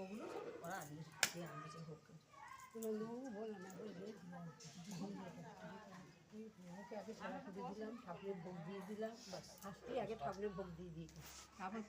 ওগুলো সব ওরা আনবে সে আনবে সে হোক না আগে দিলাম, ঠাকুরের ভোগ দিয়ে দিলাম, বাস আগে ঠাকুরের ভোগ দিয়ে দিই। তারপর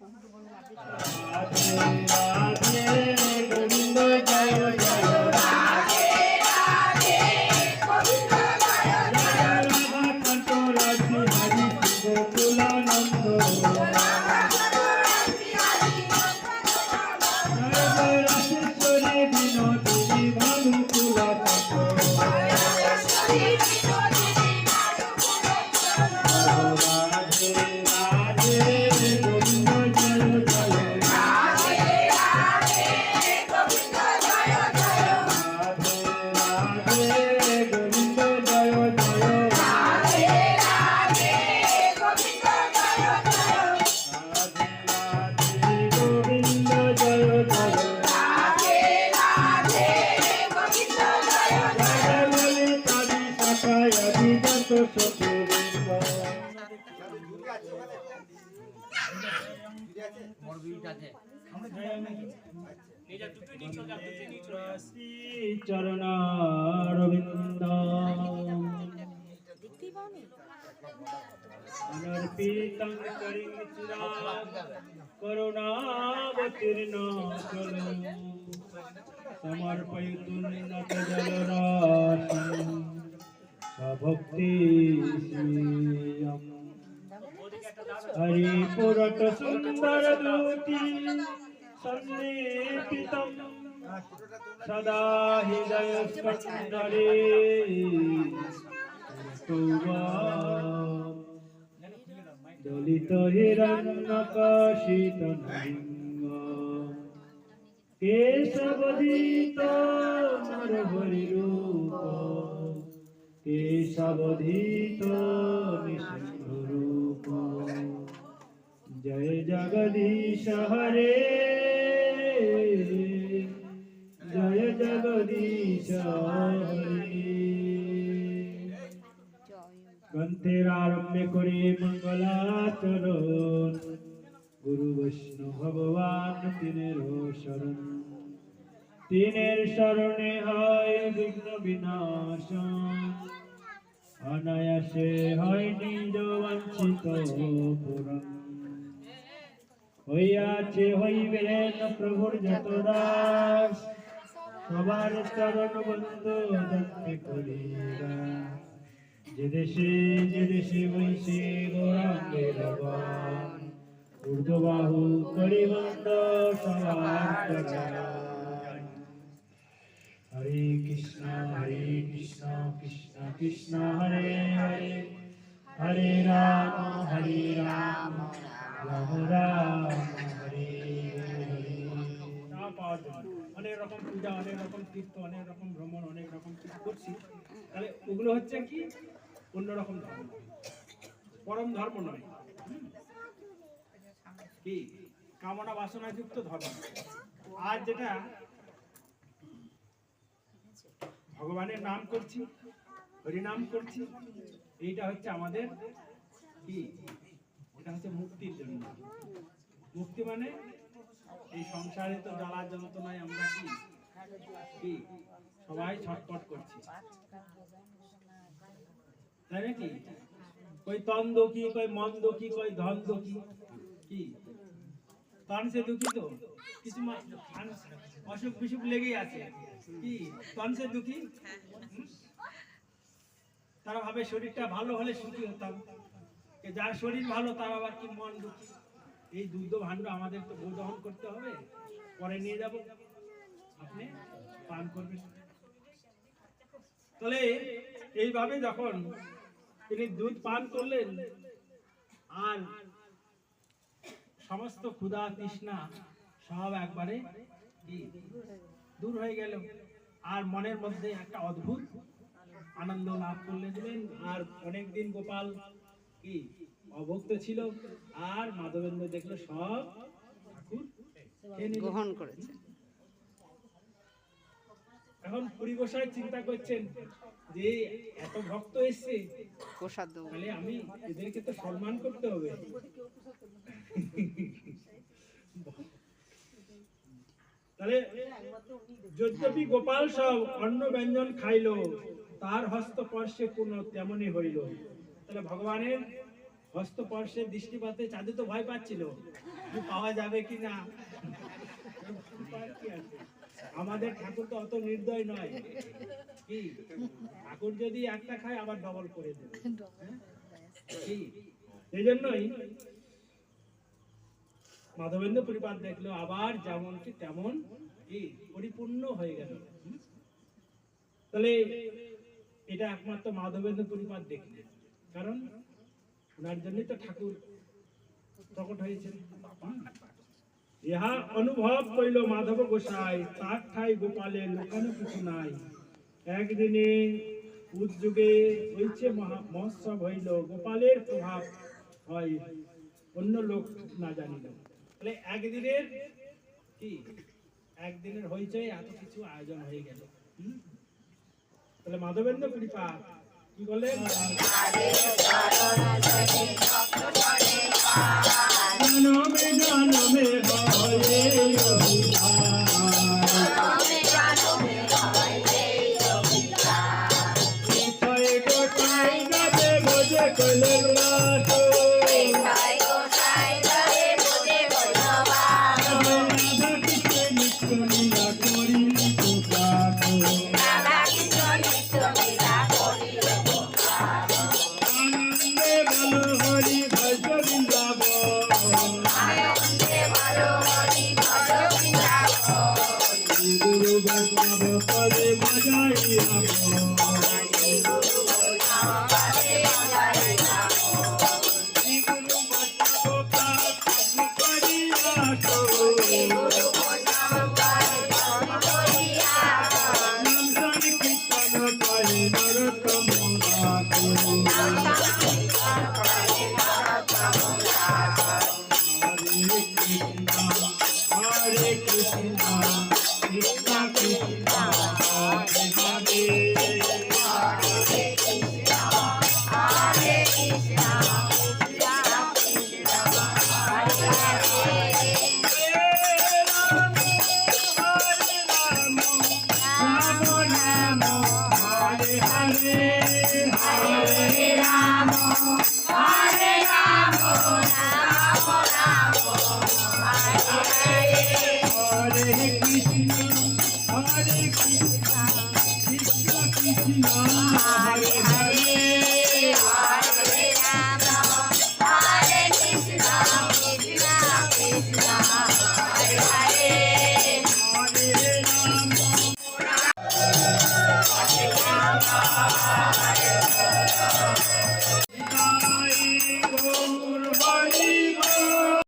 দেখতেই পাওনি অনর্পিতং করিং করুণাবতীর্ণ সভক্তি শ্রিয়ম হরি পুরট সুন্দর দূতি সন্নিপিতম সদা হৃদয় স্কন্দরে দলিত হিরণ্যকাশিত নৃঙ্গ কেশবধিত নরহরি জয় জগদীশ হরে জয় জগদীশ গ্রন্থের আরম্ভে করে মঙ্গলাচরণ, গুরু ভগবান তিনের শরণ। তিনের শরণে হয় বিঘ্ন বিনাশন, অনায়াসে হয় নিজ বাঞ্ছিত পুরন হইয়াছে হইবেন প্রভুর যত দাস সবার চরণ বন্ধু দত্তে করিরা যে দেশে যে দেশে বৈশে গৌরাঙ্গের বাণ ঊর্ধ্ববাহু করিবন্ধ সবার হরে কৃষ্ণ হরে কৃষ্ণ কৃষ্ণ কৃষ্ণ, হরে হরে। হরে রাম হরে রাম। অনেক রকম পূজা, অনেক রকম তীর্থ, অনেক রকম ভ্রমণ, অনেক রকম করছি। তাহলে ওগুলো হচ্ছে কি? ধর্ম পরম ধর্ম নয়। কামনা বাসনা যুক্ত ধর্ম আর যেটা ভগবানের নাম করছি, হরিনাম করছি, এইটা হচ্ছে আমাদের কি? এটা হচ্ছে মুক্তির জন্য। মুক্তি মানে এই সংসারে তো জ্বালা যন্ত্রণায় আমরা কি? কি? সবাই ছটপট করছি। তাই নাকি কই তন দুঃখী কই মন দুঃখী কই ধন দুঃখী কি? তন সে দুঃখী তো কিছু অসুখ বিসুখ লেগেই আছে। কি? তন দুঃখী? তারা ভাবে শরীরটা ভালো হলে সুখী হতাম। যার শরীর ভালো, তার আবার কি মন দুঃখী? এই দুগ্ধ ভাণ্ড আমাদের তো দহন করতে হবে, পরে নিয়ে যাব। আপনি পান করবেন। তাহলে এইভাবে যখন তিনি দুধ পান করলেন, আর সমস্ত ক্ষুধা তৃষ্ণা সব একবারে দূর হয়ে গেল। আর মনের মধ্যে একটা অদ্ভুত আনন্দ লাভ করলেন। আর অনেকদিন গোপাল কি? অভুক্ত ছিল। আর মাধবেন্দ্র দেখল সব। গ্রহণ করেছে। এখন পুরী গোসাই চিন্তা করছেন যে এত ভক্ত এসছে প্রসাদ দেবো। তাহলে আমি এদেরকে তো সম্মান করতে হবে। তাহলে যদ্যপি গোপাল সব অন্ন ব্যঞ্জন খাইলো তার হস্তস্পর্শে পূর্ণ তেমনই হইল। তাহলে ভগবানের হস্তস্পর্শে দৃষ্টিপাতে চাঁদে তো ভয় পাচ্ছিল পাওয়া যাবে কি না? আমাদের ঠাকুর তো অত নির্দয় নয়। কি? ঠাকুর যদি একটা খায়, আবার ডবল করে দেবে? কি? জন্যই মাধবেন্দ্র পরিবার দেখল, আবার যেমন কি তেমন কি পরিপূর্ণ হয়ে গেল। তাহলে এটা একমাত্র মাধবেন্দ্র পরিবার দেখলে। কারণ ওনার জন্যই তো ঠাকুর প্রকট হয়েছে হুম? ইহা অনুভব করিল মাধব গোসাই তার ঠাই গোপালে লোকানো কিছু নাই। একদিনে উদ্যোগে মহা- মহোৎসব হইল, গোপালের প্রভাব হয়, অন্য লোক না জানিল। তাহলে একদিনের কি? একদিনের হইচই এত কিছু আয়োজন হয়ে গেল? তাহলে মাধবেন্দ্র কৃপা কি বলেন